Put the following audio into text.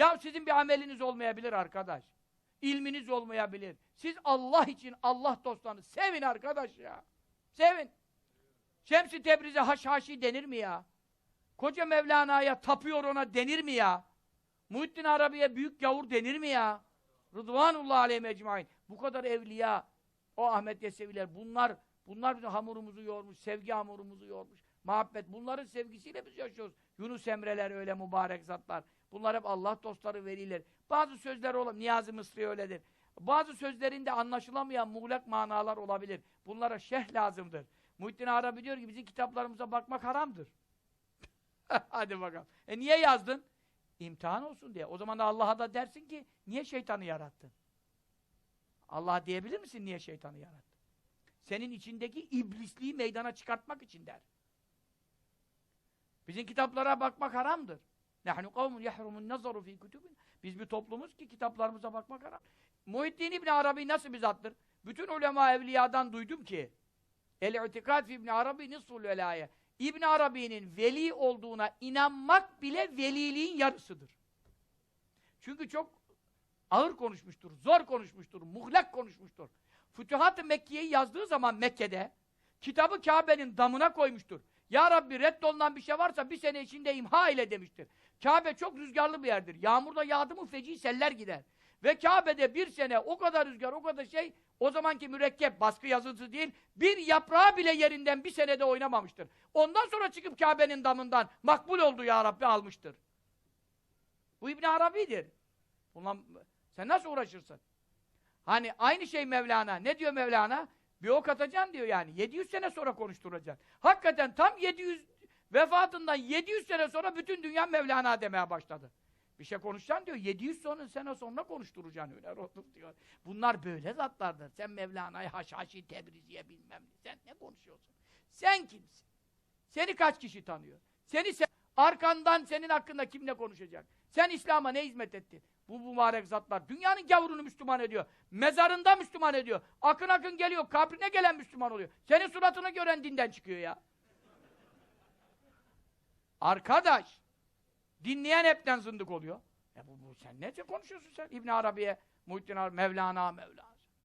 Ya sizin bir ameliniz olmayabilir arkadaş. İlminiz olmayabilir. Siz Allah için Allah dostlarını sevin arkadaş ya. Sevin. Şems-i Tebriz'e haşhaşi denir mi ya? Koca Mevlana'ya tapıyor ona denir mi ya? Muhittin Arabi'ye büyük gavur denir mi ya? Rıdvanullah aleyhi ecmain. Bu kadar evliya, o Ahmet Yeseviler, bunlar bunlar bizim hamurumuzu yoğurmuş, sevgi hamurumuzu yoğurmuş. Muhabbet, bunların sevgisiyle biz yaşıyoruz. Yunus Emre'ler öyle mübarek zatlar. Bunlar hep Allah dostları, veliler. Bazı sözler olur, Niyazi Mısri öyledir. Bazı sözlerinde anlaşılamayan muğlak manalar olabilir. Bunlara şeh lazımdır. Muhittin Arabi diyor ki bizim kitaplarımıza bakmak haramdır. Hadi bakalım. E niye yazdın? İmtihan olsun diye. O zaman da Allah'a da dersin ki niye şeytanı yarattın? Allah diyebilir misin niye şeytanı yarattın? Senin içindeki iblisliği meydana çıkartmak için der. Bizim kitaplara bakmak haramdır. Nahnu kavmun yahrumun nazaru fi kutubin. Biz bir toplumuz ki kitaplarımıza bakmak haram. Muhittin İbn Arabi nasıl bir zattır? Bütün ulema evliyadan duydum ki El-i'tikad fi İbn Arabi nisful velaye. İbn Arabi'nin veli olduğuna inanmak bile veliliğin yarısıdır. Çünkü çok ağır konuşmuştur, zor konuşmuştur, muhlak konuşmuştur. Fütuhat-ı Mekke'yi yazdığı zaman Mekke'de kitabı Kabe'nin damına koymuştur. Ya Rabbi reddolunan bir şey varsa bir sene içinde imha ile demiştir. Kabe çok rüzgarlı bir yerdir. Yağmurda yağdı mı feci seller gider. Ve Kabe'de bir sene o kadar rüzgar, o kadar şey, o zamanki mürekkep, baskı yazısı değil, bir yaprağı bile yerinden bir senede oynamamıştır. Ondan sonra çıkıp Kabe'nin damından makbul oldu ya Rabbi almıştır. Bu İbn Arabi'dir. Bundan, sen nasıl uğraşırsın? Hani aynı şey Mevlana. Ne diyor Mevlana? Bir ok atacaksın diyor yani. 700 sene sonra konuşturacaksın. Hakikaten tam 700 vefatından 700 sene sonra bütün dünya Mevlana demeye başladı. Bir şey konuşacaksın diyor. 700 sonra, sene sonra konuşturacaksın öyle otur diyor. Bunlar böyle zatlardır. Sen Mevlana'yı Haşhaşi Tebriziye bilmem ne. Sen ne konuşuyorsun? Sen kimsin? Seni kaç kişi tanıyor? Seni sen, arkandan senin hakkında kim ne konuşacak? Sen İslam'a ne hizmet ettin? Bu mübarek zatlar dünyanın gavurunu Müslüman ediyor. Mezarında Müslüman ediyor. Akın akın geliyor. Kabrine gelen Müslüman oluyor. Senin suratını gören dinden çıkıyor ya. Arkadaş dinleyen hepten zındık oluyor. E bu, bu sen ne konuşuyorsun sen? İbn Arabi'ye, Muhittin Arabi, Mevlana, Mevlana.